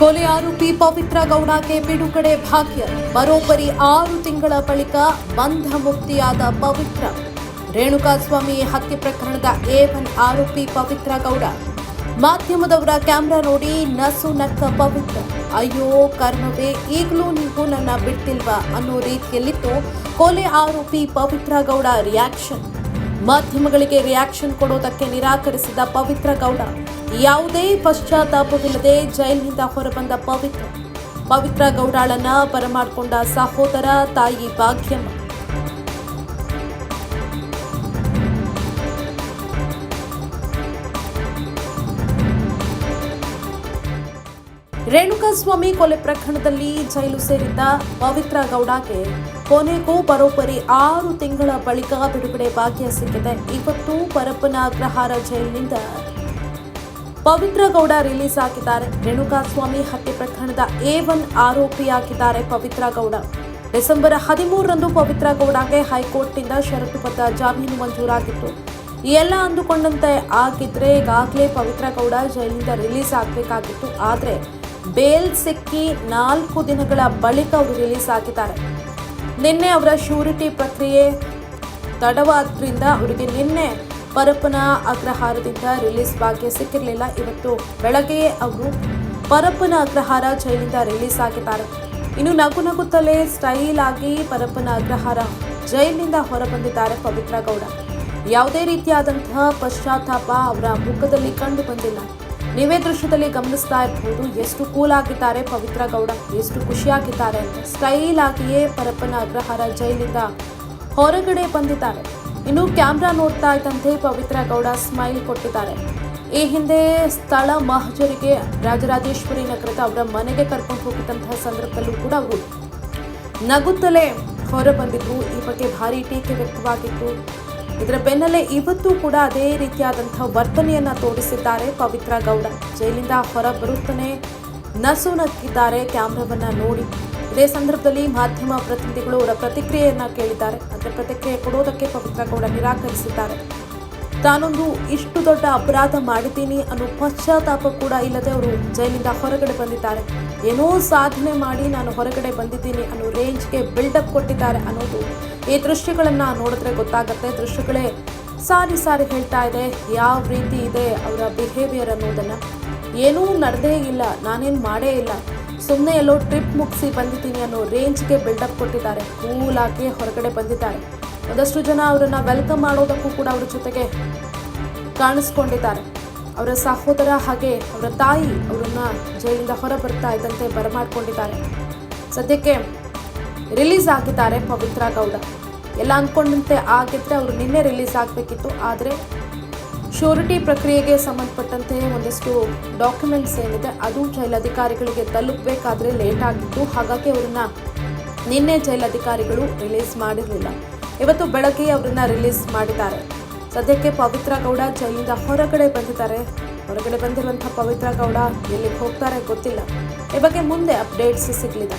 ಕೊಲೆ ಆರೋಪಿ ಪವಿತ್ರ ಗೌಡಕ್ಕೆ ಬಿಡುಗಡೆ ಭಾಗ್ಯ. ಬರೋಬ್ಬರಿ ಆರು ತಿಂಗಳ ಬಳಿಕ ಬಂಧ ಮುಕ್ತಿಯಾದ ಪವಿತ್ರ. ರೇಣುಕಾಸ್ವಾಮಿ ಹತ್ಯೆ ಪ್ರಕರಣದ ಎ ಆರೋಪಿ ಪವಿತ್ರ ಗೌಡ. ಮಾಧ್ಯಮದವರ ಕ್ಯಾಮ್ರಾ ನೋಡಿ ನಸು ನಕ್ಕ ಪವಿತ್ರ. ಅಯ್ಯೋ ಕರ್ಮವೇ ಈಗಲೂ ನೀವು ನನ್ನ ಬಿಡ್ತಿಲ್ವಾ ಅನ್ನೋ ರೀತಿಯಲ್ಲಿತ್ತು ಕೊಲೆ ಆರೋಪಿ ಪವಿತ್ರ ಗೌಡ ರಿಯಾಕ್ಷನ್ ಮಾಧ್ಯಮಗಳಿಗೆ ರಿಯಾಕ್ಷನ್ ಕೊಡೋದಕ್ಕೆ ನಿರಾಕರಿಸಿದ ಪವಿತ್ರ ಗೌಡ. ಯಾವುದೇ ಪಶ್ಚಾತ್ತಾಪವಿಲ್ಲದೆ ಜೈಲಿನಿಂದ ಹೊರಬಂದ ಪವಿತ್ರ ಪವಿತ್ರ ಗೌಡಾಳನ್ನ ಬರಮಾಡಿಕೊಂಡ ಸಹೋದರ ತಾಯಿ ಭಾಗ್ಯಮ್ಮ. ರೇಣುಕಾಸ್ವಾಮಿ ಕೊಲೆ ಪ್ರಕರಣದಲ್ಲಿ ಜೈಲು ಸೇರಿದ್ದ ಪವಿತ್ರ ಗೌಡಗೆ ಕೊನೆಗೂ ಬರೋಬ್ಬರಿ ಆರು ತಿಂಗಳ ಬಳಿಕ ಬಿಡುಗಡೆ ಭಾಗ್ಯ ಸಿಕ್ಕಿದೆ. ಇವತ್ತು ಪರಪ್ಪನ ಅಗ್ರಹಾರ ಜೈಲಿನಿಂದ ಪವಿತ್ರ ಗೌಡ ರಿಲೀಸ್ ಆಗಿದ್ದಾರೆ. ರೇಣುಕಾಸ್ವಾಮಿ ಹತ್ಯೆ ಪ್ರಕರಣದ ಎ ಒನ್ ಆರೋಪಿಯಾಗಿದ್ದಾರೆ ಪವಿತ್ರ ಗೌಡ ಡಿಸೆಂಬರ್ ಹದಿಮೂರರಂದು ಪವಿತ್ರ ಗೌಡಗೆ ಹೈಕೋರ್ಟ್ನಿಂದ ಷರತ್ತುಬದ್ಧ ಜಾಮೀನು ಮಂಜೂರಾಗಿತ್ತು. ಎಲ್ಲ ಅಂದುಕೊಂಡಂತೆ ಆಗಿದ್ರೆ ಈಗಾಗಲೇ ಪವಿತ್ರ ಗೌಡ ಜೈಲಿನಿಂದ ರಿಲೀಸ್ ಆಗಬೇಕಾಗಿತ್ತು. ಆದರೆ ಬೇಲ್ ಸಿಕ್ಕಿ ನಾಲ್ಕು ದಿನಗಳ ಬಳಿಕ ಅವರು ರಿಲೀಸ್ ಆಗಿದ್ದಾರೆ. ನಿನ್ನೆ ಅವರ ಶ್ಯೂರಿಟಿ ಪ್ರಕ್ರಿಯೆ ತಡವಾದ್ರಿಂದ ಅವರಿಗೆ ನಿನ್ನೆ ಪರಪ್ಪನ ಅಗ್ರಹಾರದಿಂದ ರಿಲೀಸ್ ಭಾಗ್ಯ ಸಿಕ್ಕಿರಲಿಲ್ಲ. ಇವತ್ತು ಬೆಳಗ್ಗೆಯೇ ಅವರು ಪರಪ್ಪನ ಅಗ್ರಹಾರ ಜೈಲಿಂದ ರಿಲೀಸ್ ಆಗಿದ್ದಾರೆ. ಇನ್ನು ನಗು ನಗುತ್ತಲೇ ಸ್ಟೈಲ್ ಆಗಿ ಪರಪ್ಪನ ಅಗ್ರಹಾರ ಜೈಲಿನಿಂದ ಹೊರಬಂದಿದ್ದಾರೆ ಪವಿತ್ರ ಗೌಡ. ಯಾವುದೇ ರೀತಿಯಾದಂತಹ ಪಶ್ಚಾತ್ತಾಪ ಅವರ ಮುಖದಲ್ಲಿ ಕಂಡು ಬಂದಿಲ್ಲ. ನೀವೇ ದೃಶ್ಯದಲ್ಲಿ ಗಮನಿಸ್ತಾ ಇರ್ಬೋದು, ಎಷ್ಟು ಕೂಲ್ ಆಗಿದ್ದಾರೆ ಪವಿತ್ರ ಗೌಡ, ಎಷ್ಟು ಖುಷಿಯಾಗಿದ್ದಾರೆ. ಅಂತ ಸ್ಟೈಲ್ ಆಗಿಯೇ ಪರಪ್ಪನ ಅಗ್ರಹಾರ ಜೈಲಿಂದ ಹೊರಗಡೆ ಬಂದಿದ್ದಾರೆ. ಇನ್ನು ಕ್ಯಾಮ್ರಾ ನೋಡ್ತಾ ಇದ್ದಂತೆ ಪವಿತ್ರ ಗೌಡ ಸ್ಮೈಲ್ ಕೊಟ್ಟಿದ್ದಾರೆ. ಈ ಹಿಂದೆ ಸ್ಥಳ ಮಹಜರಿಗೆ ರಾಜರಾಜೇಶ್ವರಿ ನಗರದ ಅವರ ಮನೆಗೆ ಕರ್ಕೊಂಡು ಹೋಗಿದ್ದಂತಹ ಸಂದರ್ಭದಲ್ಲೂ ಕೂಡ ಅವರು ನಗುತ್ತಲೇ ಹೊರ ಬಂದಿದ್ರು ಈ ಬಗ್ಗೆ ಭಾರಿ ಟೀಕೆ ವ್ಯಕ್ತವಾಗಿತ್ತು. ಇದರ ಬೆನ್ನಲ್ಲೇ ಇವತ್ತು ಕೂಡ ಅದೇ ರೀತಿಯಾದಂತಹ ವರ್ತನೆಯನ್ನ ತೋರಿಸಿದ್ದಾರೆ ಪವಿತ್ರ ಗೌಡ. ಜೈಲಿಂದ ಹೊರ ಬರುತ್ತಾನೆ ನಸು ನಕ್ಕಿದ್ದಾರೆ ಕ್ಯಾಮ್ರಾವನ್ನ ನೋಡಿ. ಇದೇ ಸಂದರ್ಭದಲ್ಲಿ ಮಾಧ್ಯಮ ಪ್ರತಿನಿಧಿಗಳು ಅವರ ಪ್ರತಿಕ್ರಿಯೆಯನ್ನ ಕೇಳಿದ್ದಾರೆ. ಅದರ ಪ್ರತಿಕ್ರಿಯೆ ಕೊಡೋದಕ್ಕೆ ಪವಿತ್ರ ಗೌಡ ನಿರಾಕರಿಸಿದ್ದಾರೆ. ತಾನೊಂದು ಇಷ್ಟು ದೊಡ್ಡ ಅಪರಾಧ ಮಾಡಿದ್ದೀನಿ ಅನ್ನೋ ಪಶ್ಚಾತ್ತಾಪ ಕೂಡ ಇಲ್ಲದೆ ಅವರು ಜೈಲಿಂದ ಹೊರಗಡೆ ಬಂದಿದ್ದಾರೆ. ಏನೋ ಸಾಧನೆ ಮಾಡಿ ನಾನು ಹೊರಗಡೆ ಬಂದಿದ್ದೀನಿ ಅನ್ನೋ ರೇಂಜ್ಗೆ ಬಿಲ್ಡಪ್ ಕೊಟ್ಟಿದ್ದಾರೆ ಅನ್ನೋದು ಈ ದೃಶ್ಯಗಳನ್ನು ನೋಡಿದ್ರೆ ಗೊತ್ತಾಗುತ್ತೆ. ದೃಶ್ಯಗಳೇ ಸಾರಿ ಸಾರಿ ಹೇಳ್ತಾ ಇದೆ. ಯಾವ ರೀತಿ ಇದೆ ಅವರ ಬಿಹೇವಿಯರ್ ಅನ್ನೋದನ್ನು. ಏನೂ ನಡೆದೇ ಇಲ್ಲ. ನಾನೇನು ಮಾಡೇ ಇಲ್ಲ. ಸುಮ್ಮನೆ ಎಲ್ಲೋ ಟ್ರಿಪ್ ಮುಗಿಸಿ ಬಂದಿದ್ದೀನಿ ಅನ್ನೋ ರೇಂಜ್ಗೆ ಬಿಲ್ಡಪ್ ಕೊಟ್ಟಿದ್ದಾರೆ. ಕೂಲಾಗಿ ಹೊರಗಡೆ ಬಂದಿದ್ದಾರೆ. ಒಂದಷ್ಟು ಜನ ಅವರನ್ನ ವೆಲ್ಕಮ್ ಮಾಡೋದಕ್ಕೂ ಕೂಡ ಅವ್ರ ಜೊತೆಗೆ ಕಾಣಿಸ್ಕೊಂಡಿದ್ದಾರೆ. ಅವರ ಸಹೋದರ ಹಾಗೆ ಅವರ ತಾಯಿ ಅವರನ್ನ ಜೈಲಿಂದ ಹೊರ ಬರ್ತಾ ಇದ್ದಂತೆ ಬರಮಾಡ್ಕೊಂಡಿದ್ದಾರೆ. ಸದ್ಯಕ್ಕೆ ರಿಲೀಸ್ ಆಗಿದ್ದಾರೆ ಪವಿತ್ರ ಗೌಡ. ಎಲ್ಲ ಅಂದ್ಕೊಂಡಂತೆ ಆಗಿದ್ರೆ ಅವರು ನಿನ್ನೆ ರಿಲೀಸ್ ಆಗಬೇಕಿತ್ತು, ಆದರೆ ಶ್ಯೂರಿಟಿ ಪ್ರಕ್ರಿಯೆಗೆ ಸಂಬಂಧಪಟ್ಟಂತೆ ಒಂದಷ್ಟು ಡಾಕ್ಯುಮೆಂಟ್ಸ್ ಏನಿದೆ, ಅದು ಜೈಲಧಿಕಾರಿಗಳಿಗೆ ತಲುಪಬೇಕಾದ್ರೆ ಲೇಟ್ ಆಗಿತ್ತು. ಹಾಗಾಗಿ ಅವರನ್ನ ನಿನ್ನೆ ಜೈಲಧಿಕಾರಿಗಳು ರಿಲೀಸ್ ಮಾಡಿರಲಿಲ್ಲ. ಇವತ್ತು ಬೆಳಗ್ಗೆ ಅವರನ್ನ ರಿಲೀಸ್ ಮಾಡಿದ್ದಾರೆ. ಸದ್ಯಕ್ಕೆ ಪವಿತ್ರ ಗೌಡ ಜೈಲಿಂದ ಹೊರಗಡೆ ಬಂದಿದ್ದಾರೆ. ಹೊರಗಡೆ ಬಂದಿರುವಂಥ ಪವಿತ್ರ ಗೌಡ ಎಲ್ಲಿಗೆ ಹೋಗ್ತಾರೆ ಗೊತ್ತಿಲ್ಲ. ಈ ಬಗ್ಗೆ ಮುಂದೆ ಅಪ್ಡೇಟ್ಸ್ ಸಿಗಲಿದೆ.